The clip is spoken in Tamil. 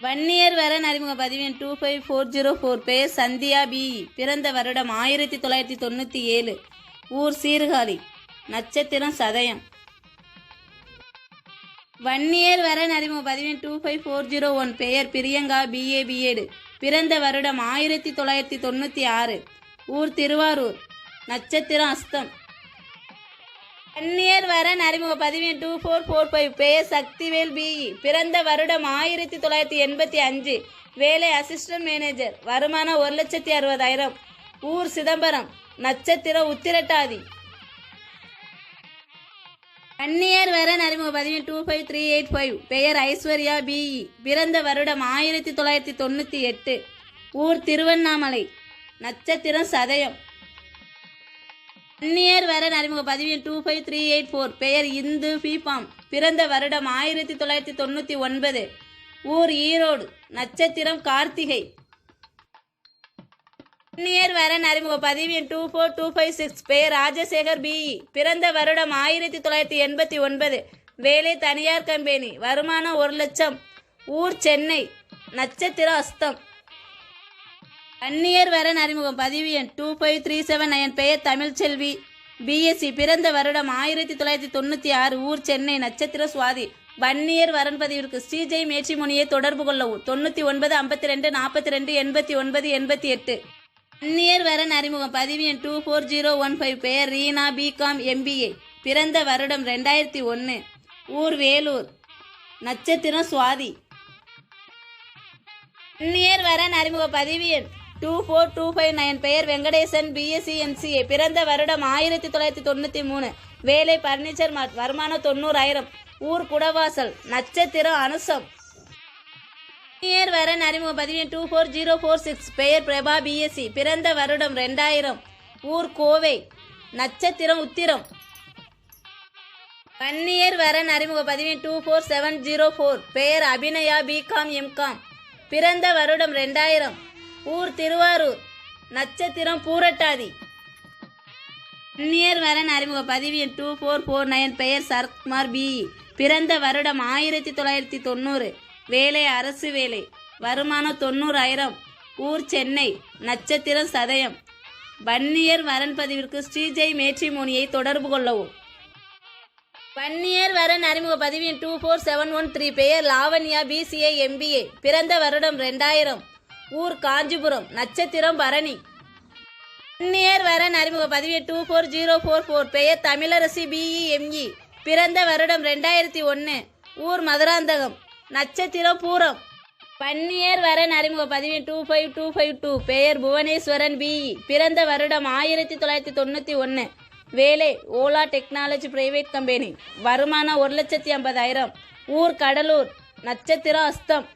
வன்னியர் வரன் அறிமுக பதிவெண் two five four zero four பேர் சந்தியா பி. பிறந்த வருடம் ஆயிரத்தி தொள்ளாயிரத்தி தொண்ணூற்றி ஏழு. ஊர் சீர்காழி. நட்சத்திரம் சதயம். வன்னியர் வரன் அறிமுக பதிவெண் two five four zero one பெயர் பிரியங்கா பிஏ பிஎட் பிறந்த வருடம் ஆயிரத்தி தொள்ளாயிரத்தி தொண்ணூற்றி ஆறு. ஊர் திருவாரூர். நட்சத்திரம் அஸ்தம். அந்நியர் வரன் அறிமுக பதிவின் டூ ஃபோர் ஃபோர் ஃபைவ் பெயர் சக்திவேல் பிஇ பிறந்த வருடம் ஆயிரத்தி தொள்ளாயிரத்தி எண்பத்தி அஞ்சு. வேலை அசிஸ்டன்ட் மேனேஜர் வருமானம் ஒரு லட்சத்தி அறுபதாயிரம். ஊர் சிதம்பரம் நட்சத்திரம் உத்திரட்டாதி. அந்நியர் வரன் அறிமுக பதிவின் two five three eight five பெயர் ஐஸ்வர்யா பிஇ பிறந்த வருடம் ஆயிரத்தி தொள்ளாயிரத்தி தொண்ணூற்றி எட்டு. ஊர் திருவண்ணாமலை நட்சத்திரம் சதயம். அந்நியர் வரன் அறிமுக பதிவெண் two five three eight four பெயர் இந்து பிபாம் பிறந்த வருடம் ஆயிரத்தி தொள்ளாயிரத்தி தொண்ணூற்றி ஒன்பது. ஊர் ஈரோடு. நட்சத்திரம் கார்த்திகை. அந்நியர் வரன் அறிமுக பதிவெண் two four two five six பெயர் ராஜசேகர் பிஇ பிறந்த வருடம் ஆயிரத்தி தொள்ளாயிரத்தி எண்பத்தி ஒன்பது. வேலை தனியார் கம்பெனி. வருமானம் ஒரு லட்சம். ஊர் சென்னை. நட்சத்திரம் அஸ்தம். அந்நியர் வரன் அறிமுகம் பதிவு எண் two five three seven nine பெயர் தமிழ்ச்செல்வி. பிஎஸ்சி பிறந்த வருடம் ஆயிரத்தி தொள்ளாயிரத்தி தொண்ணூற்றி ஆறு. ஊர் சென்னை நட்சத்திர சுவாதி. வன்னியர் வரன் பதிவிற்கு ஸ்ரீஜெய் மேட்சிமுனியை தொடர்பு கொள்ளவும். தொண்ணூற்றி ஒன்பது ஐம்பத்தி ரெண்டு நாற்பத்தி ரெண்டு எண்பத்தி ஒன்பது எண்பத்தி எட்டு. அந்நியர் வரன் அறிமுகம் பதிவு எண் two four zero one five பெயர் ரீனா பிகாம் எம்பிஏ பிறந்த வருடம் ரெண்டாயிரத்தி ஒன்று. ஊர் வேலூர். நட்சத்திரம் சுவாதி. அந்நியர் வரன் அறிமுக பதிவு எண் two four two five nine பெயர் வெங்கடேசன் பிஎஸ்சி எம்சிஏ பிறந்த வருடம் ஆயிரத்தி தொள்ளாயிரத்தி தொண்ணூற்றி மூணு. வேலை பர்னிச்சர் மார்ட் வருமானம் தொண்ணூறாயிரம். ஊர் குடவாசல் நட்சத்திரம் அனுசம். இயர் வரன் அறிமுக பதிவு two four zero four six பெயர் பிரபா பிஎஸ்சி பிறந்த வருடம் ரெண்டாயிரம். ஊர் கோவை நட்சத்திரம் உத்திரம். வன்னியர் வரன் அறிமுக பதிவு two four seven zero four பெயர் அபிநயா பிகாம் எம்காம் பிறந்த வருடம் ரெண்டாயிரம். ஊர் திருவாரூர். நட்சத்திரம் பூரட்டாதி. வன்னியர் வரன் அறிமுக பதிவு எண் டூ ஃபோர் ஃபோர் நைன் பெயர் சரத்குமார் பிஇ பிறந்த வருடம் ஆயிரத்தி தொள்ளாயிரத்தி தொண்ணூறு. வேலை அரசு வேலை. வருமானம் தொண்ணூறாயிரம். ஊர் சென்னை. நட்சத்திரம் சதயம். வன்னியர் வரன் பதிவிற்கு ஸ்ரீஜெய் மேட்ரிமோனியை தொடர்பு கொள்ளவும். வன்னியர் வரன் அறிமுக பதிவின் two four seven one three பெயர் லாவண்யா பிசிஏ எம்பிஏ பிறந்த வருடம் ரெண்டாயிரம். ஊர் காஞ்சிபுரம் நட்சத்திரம் பரணி. வன்னியர் வரன் அறிமுக பதிவு two four zero four four பெயர் தமிழரசி பிஇ எம்இ பிறந்த வருடம் ரெண்டாயிரத்தி ஒன்று ஊர் மதுராந்தகம் நட்சத்திரம் பூரம். பன்னியர் வரன் அறிமுக பதிவு two five two five two. பெயர் புவனேஸ்வரன் பிஇ பிறந்த வருடம் ஆயிரத்தி தொள்ளாயிரத்தி தொண்ணூற்றி ஒன்று வேலை ஓலா டெக்னாலஜி பிரைவேட் கம்பெனி. வருமானம் ஒரு லட்சத்தி ஐம்பதாயிரம். ஊர் கடலூர் நட்சத்திரம் அஸ்தம்.